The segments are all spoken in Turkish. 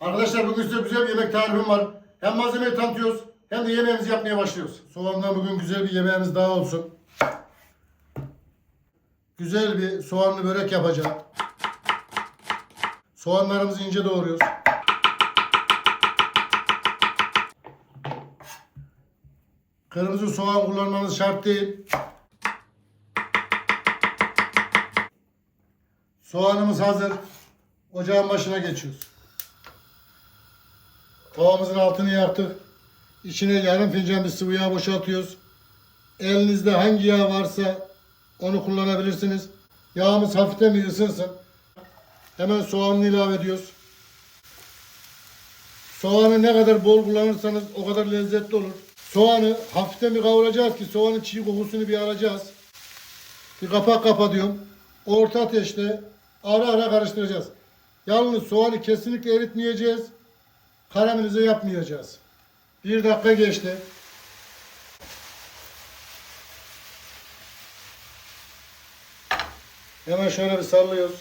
Arkadaşlar bugün size güzel bir yemek tarifim var. Hem malzemeyi tanıtıyoruz hem de yemeğimizi yapmaya başlıyoruz. Soğandan bugün güzel bir yemeğimiz daha olsun. Güzel bir soğanlı börek yapacağım. Soğanlarımızı ince doğruyoruz. Kırmızı soğan kullanmanız şart değil. Soğanımız hazır. Ocağın başına geçiyoruz. Tavamızın altını yaktık. İçine yarım fincan bir sıvı yağ boşaltıyoruz. Elinizde hangi yağ varsa onu kullanabilirsiniz. Yağımız hafiften bir ısınsın. Hemen soğanını ilave ediyoruz. Soğanı ne kadar bol kullanırsanız o kadar lezzetli olur. Soğanı hafiften bir kavuracağız ki soğanın çiğ kokusunu bir alacağız. Bir kapak kapatıyorum. Orta ateşte ara ara karıştıracağız. Yalnız soğanı kesinlikle eritmeyeceğiz. Karamelize yapmayacağız. Bir dakika geçti. Hemen şöyle bir sallıyoruz.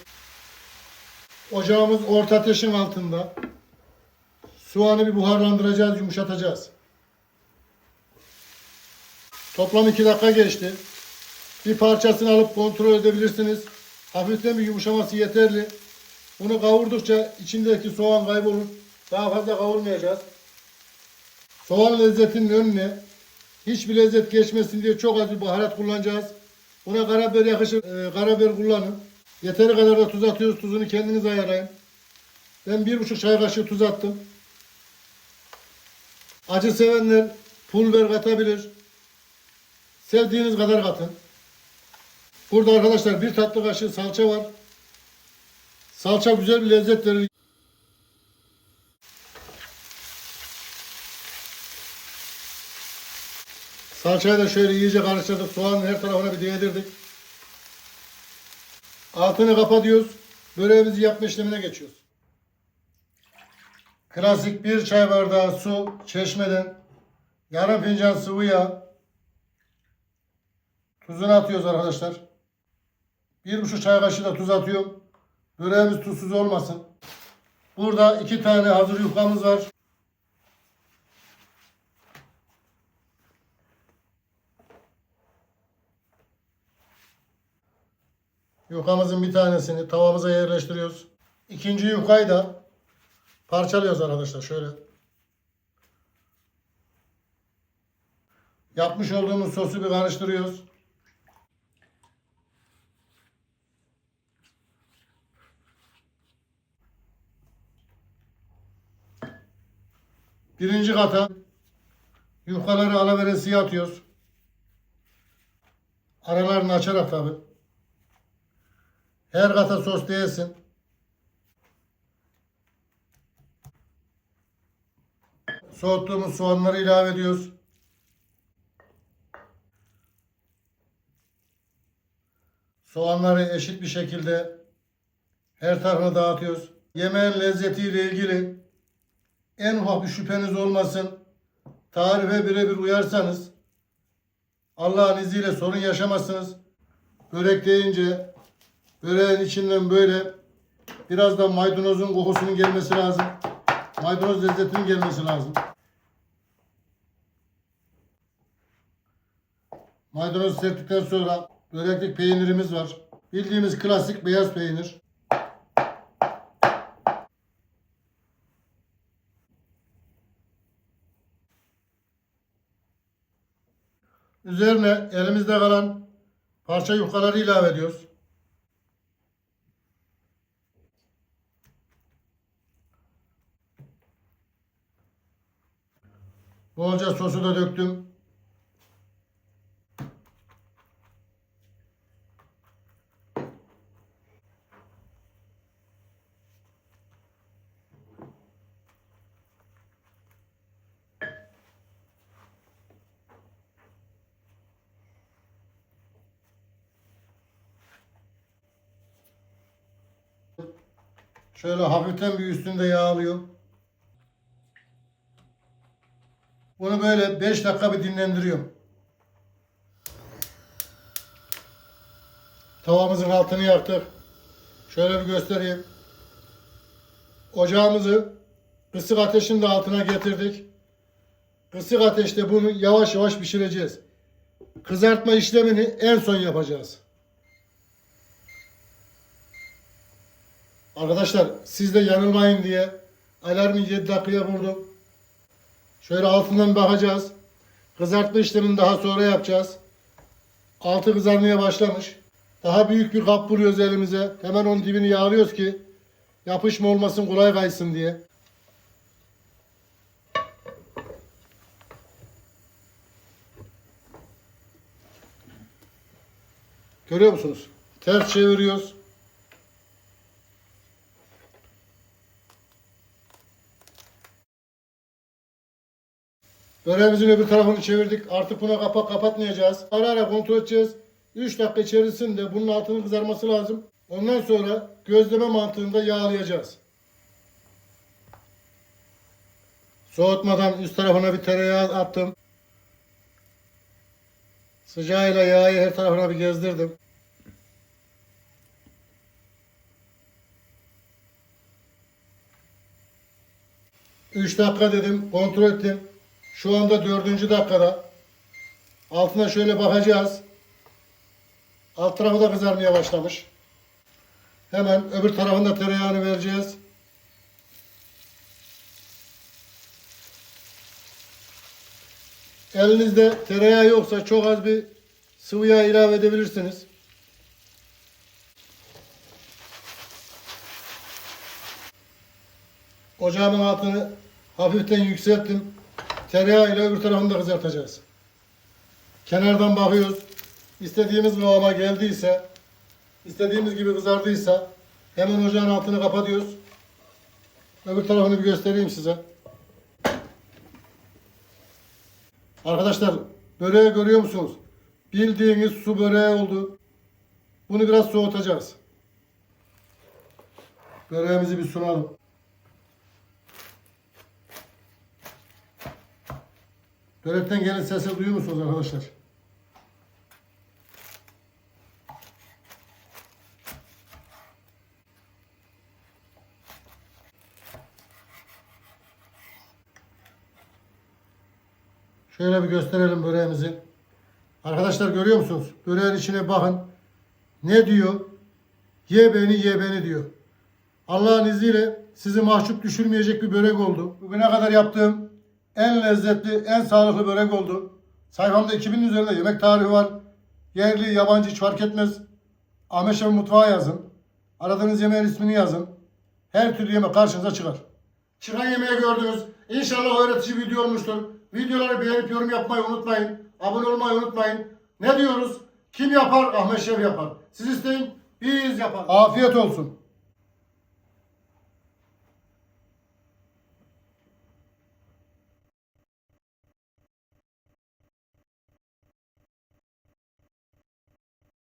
Ocağımız orta ateşin altında. Soğanı bir buharlandıracağız, yumuşatacağız. Toplam 2 dakika geçti. Bir parçasını alıp kontrol edebilirsiniz. Hafiften bir yumuşaması yeterli. Bunu kavurdukça içindeki soğan kaybolur. Daha fazla kavurmayacağız. Soğan lezzetinin önüne hiçbir lezzet geçmesin diye çok az bir baharat kullanacağız. Buna karabiber yakışır. Ee, karabiber kullanın. Yeteri kadar da tuz atıyoruz. Tuzunu kendiniz ayarlayın. Ben bir buçuk çay kaşığı tuz attım. Acı sevenler pul biber katabilir. Sevdiğiniz kadar katın. Burada arkadaşlar bir tatlı kaşığı salça var. Salça güzel bir lezzet verir. Salçayı da şöyle iyice karıştırdık. Soğanın her tarafına bir değdirdik. Altını kapatıyoruz. Böreğimizi yapma işlemine geçiyoruz. Klasik bir çay bardağı su çeşmeden yarım fincan sıvı yağ tuzunu atıyoruz arkadaşlar. Bir buçuk çay kaşığı da tuz atıyorum. Böreğimiz tuzsuz olmasın. Burada iki tane hazır yufkamız var. Yufkamızın bir tanesini tavamıza yerleştiriyoruz. İkinci yufkayı da parçalıyoruz arkadaşlar şöyle. Yapmış olduğumuz sosu bir karıştırıyoruz. Birinci kata yufkaları alaveresiye atıyoruz. Aralarını açarak tabi. Her kata sos değilsin. Soğuttuğumuz soğanları ilave ediyoruz. Soğanları eşit bir şekilde her tarafına dağıtıyoruz. Yemeğin lezzetiyle ilgili en ufak bir şüpheniz olmasın. Tarife birebir uyarsanız Allah'ın izniyle sorun yaşamazsınız. Börek deyince böreğin içinden böyle biraz da maydanozun kokusunun gelmesi lazım. Maydanoz lezzetinin gelmesi lazım. Maydanoz serptikten sonra böreklik peynirimiz var. Bildiğimiz klasik beyaz peynir. Üzerine elimizde kalan parça yufkaları ilave ediyoruz. Bolca sosu da döktüm. Şöyle hafiften bir üstünde yağlıyorum. Bunu böyle 5 dakika bir dinlendiriyorum. Tavamızın altını yaktık. Şöyle bir göstereyim. Ocağımızı Kısık ateşin de altına getirdik. Kısık ateşte bunu yavaş yavaş pişireceğiz. Kızartma işlemini en son yapacağız. Arkadaşlar siz de yanılmayın diye alarmı 7 dakikaya vurdum. Şöyle altından bakacağız. Kızartma işlemini daha sonra yapacağız. Altı kızarmaya başlamış. Daha büyük bir kap buluyoruz elimize. Hemen onun dibini yağlıyoruz ki yapışma olmasın kolay kaysın diye. Görüyor musunuz? Ters çeviriyoruz. Böreğimizin öbür tarafını çevirdik. Artık buna kapak kapatmayacağız. Ara ara kontrol edeceğiz. 3 dakika içerisinde bunun altının kızarması lazım. Ondan sonra gözleme mantığında yağlayacağız. Soğutmadan üst tarafına bir tereyağı attım. Sıcağıyla yağı her tarafına bir gezdirdim. Üç dakika dedim, kontrol ettim. Şu anda dördüncü dakikada. Altına şöyle bakacağız. Alt tarafı da kızarmaya başlamış. Hemen öbür tarafında tereyağını vereceğiz. Elinizde tereyağı yoksa çok az bir sıvı yağ ilave edebilirsiniz. Ocağımın altını hafiften yükselttim. Tereyağı ile öbür tarafını da kızartacağız. Kenardan bakıyoruz. İstediğimiz kıvama geldiyse, istediğimiz gibi kızardıysa hemen ocağın altını kapatıyoruz. Öbür tarafını bir göstereyim size. Arkadaşlar böreği görüyor musunuz? Bildiğiniz su böreği oldu. Bunu biraz soğutacağız. Böreğimizi bir sunalım. Börekten gelen sesi duyuyor musunuz arkadaşlar? Şöyle bir gösterelim böreğimizi. Arkadaşlar görüyor musunuz? Böreğin içine bakın. Ne diyor? Ye beni ye beni diyor. Allah'ın izniyle sizi mahcup düşürmeyecek bir börek oldu. Bugüne kadar yaptığım en lezzetli, en sağlıklı börek oldu. Sayfamda 2000'in üzerinde yemek tarifi var. Yerli, yabancı hiç fark etmez. Ahmet Şef Mutfağı yazın. Aradığınız yemeğin ismini yazın. Her türlü yemek karşınıza çıkar. Çıkan yemeği gördünüz. İnşallah öğretici video olmuştur. Videoları beğenip yorum yapmayı unutmayın. Abone olmayı unutmayın. Ne diyoruz? Kim yapar? Ahmet Şef yapar. Siz isteyin, biz yapar. Afiyet olsun.